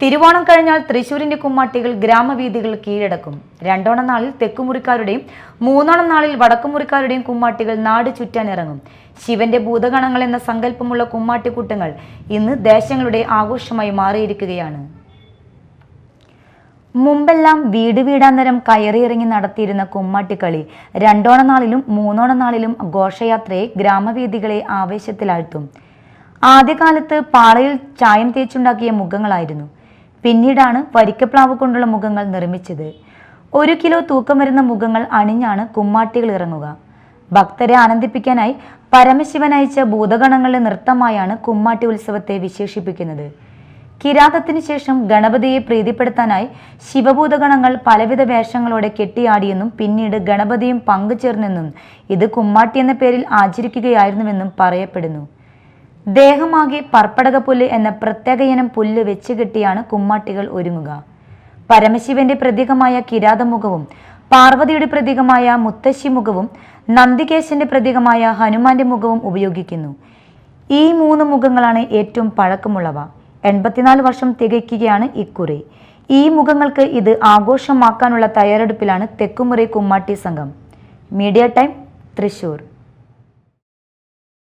തിരുവോണം കഴിഞ്ഞാൽ തൃശൂരിന്റെ കുമ്മാട്ടികൾ ഗ്രാമവീഥികൾ കീഴടക്കും. രണ്ടോണം നാളിൽ തെക്കുമുറിക്കാരുടെയും മൂന്നോണം നാളിൽ വടക്കുമുറിക്കാരുടെയും കുമ്മാട്ടികൾ നാട് ചുറ്റാനിറങ്ങും ശിവന്റെ ഭൂതഗണങ്ങൾ എന്ന സങ്കല്പമുള്ള കുമ്മാട്ടിക്കൂട്ടങ്ങൾ ഇന്ന് ദേശങ്ങളുടെ ആഘോഷമായി മാറിയിരിക്കുകയാണ്. മുമ്പെല്ലാം വീട് വീടാന്തരം കയറിയിറങ്ങി നടത്തിയിരുന്ന കുമ്മാട്ടിക്കളി രണ്ടോണ നാളിലും മൂന്നോണ നാളിലും ഘോഷയാത്രയെ ഗ്രാമവീഥികളെ ആവേശത്തിലാഴ്ത്തും. ആദ്യകാലത്ത് പാളയിൽ ചായം തേച്ചുണ്ടാക്കിയ മുഖങ്ങളായിരുന്നു. പിന്നീടാണ് വരിക്കപ്ലാവ് കൊണ്ടുള്ള മുഖങ്ങൾ നിർമ്മിച്ചത്. ഒരു കിലോ തൂക്കം വരുന്ന മുഖങ്ങൾ അണിഞ്ഞാണ് കുമ്മാട്ടികൾ ഇറങ്ങുക. ഭക്തരെ ആനന്ദിപ്പിക്കാനായി പരമശിവൻ അയച്ച ഭൂതഗണങ്ങളുടെ നൃത്തമായാണ് കുമ്മാട്ടി ഉത്സവത്തെ വിശേഷിപ്പിക്കുന്നത്. കിരാതത്തിന് ശേഷം ഗണപതിയെ പ്രീതിപ്പെടുത്താനായി ശിവഭൂതഗണങ്ങൾ പലവിധ വേഷങ്ങളോടെ കെട്ടിയാടിയെന്നും പിന്നീട് ഗണപതിയും പങ്കുചേർന്നെന്നും ഇത് കുമ്മാട്ടി എന്ന പേരിൽ ആചരിക്കുകയായിരുന്നുവെന്നും പറയപ്പെടുന്നു. ദേഹമാകെ പർപ്പടക പുല്ല് എന്ന പ്രത്യേകയിനം പുല്ല് വെച്ച് കെട്ടിയാണ് കുമ്മാട്ടികൾ ഒരുങ്ങുക. പരമശിവന്റെ പ്രതീകമായ കിരാതമുഖവും പാർവതിയുടെ പ്രതീകമായ മുത്തശ്ശി മുഖവും നന്ദികേശന്റെ പ്രതീകമായ ഹനുമാന്റെ മുഖവും ഉപയോഗിക്കുന്നു. ഈ മൂന്ന് മുഖങ്ങളാണ് ഏറ്റവും പഴക്കമുള്ളവ. എൺപത്തിനാല് വർഷം തികയ്ക്കുകയാണ് ഇക്കുറി. ഈ മുഖങ്ങൾക്ക് ഇത് ആഘോഷമാക്കാനുള്ള തയ്യാറെടുപ്പിലാണ് തെക്കുമുറി കുമ്മാട്ടി സംഘം. Media time Thrissur.